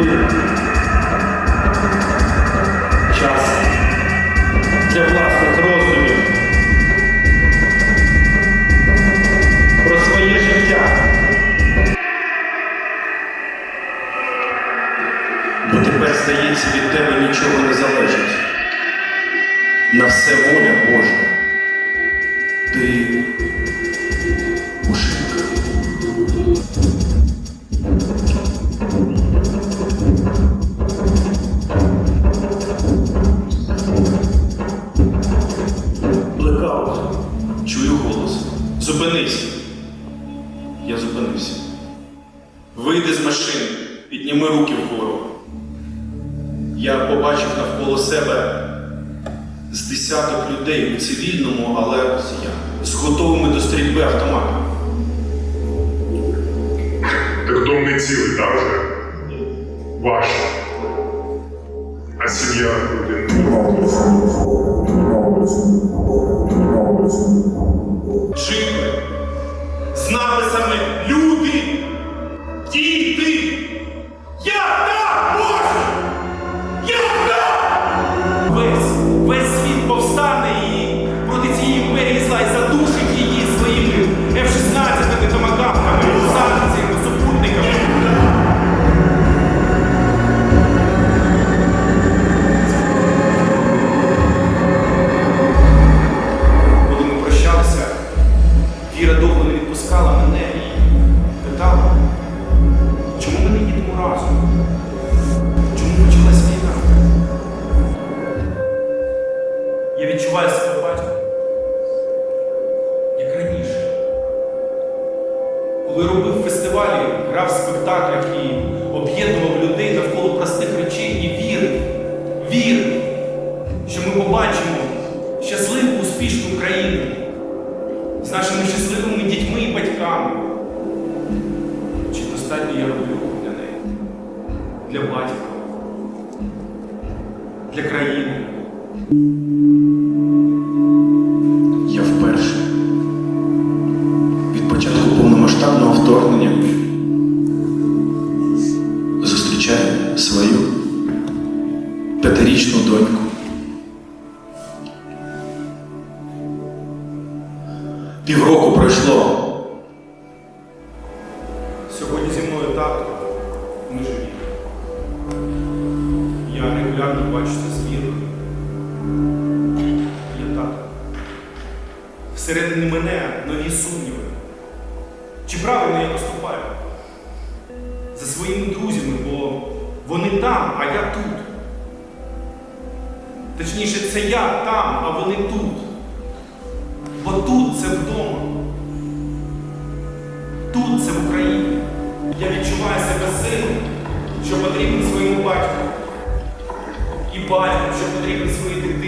буде час для власних розумів про своє життя. Бо тепер здається від тебе нічого не залежить. На все воля Божа. Вийди з машини, підніми руки вгору. Я побачив навколо себе з десяток людей у цивільному, але з готовими до стрільби автоматами. Дом не цілий, так же? Ваш. А сім'я людина. Джипи з написами Люди! Робив фестивалі, грав в спектаклях і об'єднував людей навколо простих речей і вірив, вірив, що ми побачимо щасливу, успішну країну з нашими щасливими дітьми і батьками. Чи достатньо я роблю для неї, для батька, для країни? П'ятирічну доньку. Півроку пройшло. Сьогодні зі мною тато, ми живі. Я регулярно бачуся з Вірою. Я тато. Всередині мене нові сумніви. Чи правильно я поступаю? За своїми друзями, бо вони там, а я тут. Точніше, це я там, а вони тут. Бо тут це вдома. Тут це в Україні. Я відчуваю себе сином, що потрібен своєму батьку. І батьку, що потрібен своїй дитині.